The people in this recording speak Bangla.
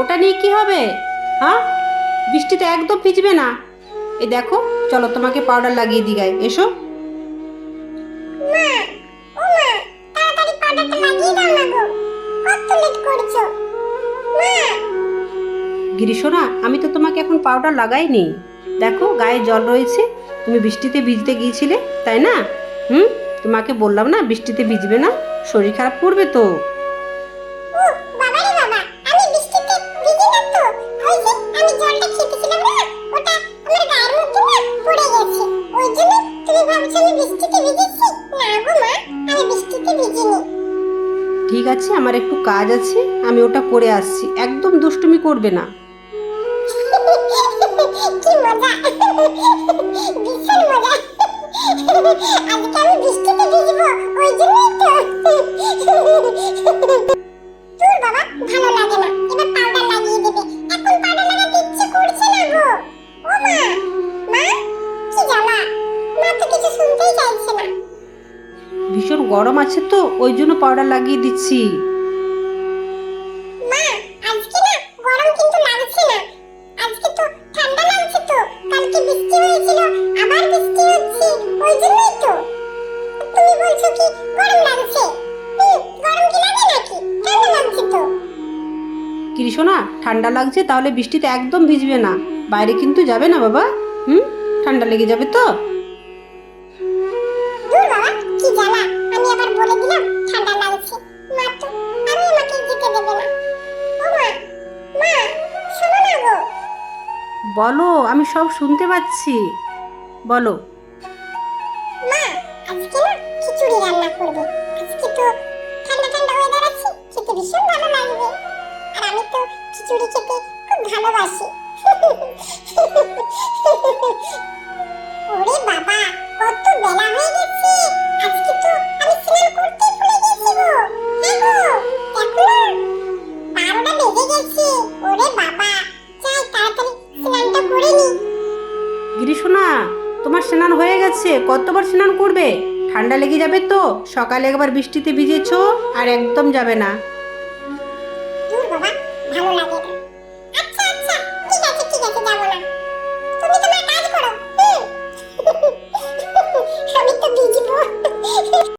ওটা নিয়ে কি হবে? হ্যাঁ? বৃষ্টিতে একদম ভিজবে না। এই দেখো চলো তোমাকে পাউডার লাগিয়ে দিই গায়ে। এসো। গিরিশোনা আমি তো তোমাকে এখন পাউডার লাগাইনি। দেখো গায়ে জল রয়েছে। তুমি বৃষ্টিতে ভিজতে গিয়েছিলে তাই না? হুম? তোমাকে বললাম না বৃষ্টিতে ভিজবে না। শরীর খারাপ করবে তো। আমি জলটা খেতেছিলাম না ওটা আমার গায়ের মধ্যে না পড়ে গেছে। ওই জন্য তুমি ভাবছ আমি বৃষ্টিতে ভিজেছি? না গো মা আমি বৃষ্টিতে ভিজিনি। ঠিক আছে আমার একটু কাজ আছে আমি ওটা করে আসছি। একদম দুষ্টুমি করবে না। কি মজা। ভীষণ মজা। আজকে আমি বৃষ্টিতে ভিজবো ওই জন্যই তো। শুনতেই চাইছে না। ভীষণ গরম আছে তো ওই জন্য পাউডার লাগিয়ে দিচ্ছি। মা আজকে না গরম কিন্তু লাগছে না। আজকে তো ঠান্ডা লাগছে তো কালকে বৃষ্টি হয়েছিল আবার বৃষ্টি হচ্ছে ওই জন্যই তো। তুমি বলছো কি গরম লাগছে? গরম কি লাগে নাকি? ঠান্ডা লাগছে তো। কৃষ্ণা ঠান্ডা লাগছে তাহলে বৃষ্টিতে একদম ভিজবে না। বাইরে কিন্তু যাবে না বাবা হুম? ঠান্ডা লেগে যাবে তো? বলে দিলাম ঠান্ডা লাগছে। মা তো আরও আমাকে যেতে দেবে না। মা মা শোনো না গো। বলো আমি সব শুনতে পাচ্ছি। বলো। মা আজকে না খিচুড়ি রান্না করবে। আজকে তো ঠান্ডা ঠান্ডা ওয়েদার আছে খেতে ভীষণ ভালো লাগবে। আর আমি তো খিচুড়ি খেতে খুব ভালোবাসি। ওরে বাবা গিরিশোনা তোমার স্নান হয়ে গেছে, কতবার স্নান করবে? ঠান্ডা লেগে যাবে তো, সকালে একবার বৃষ্টিতে ভিজেছো আর একদম যাবে না। ভালো লাগে। না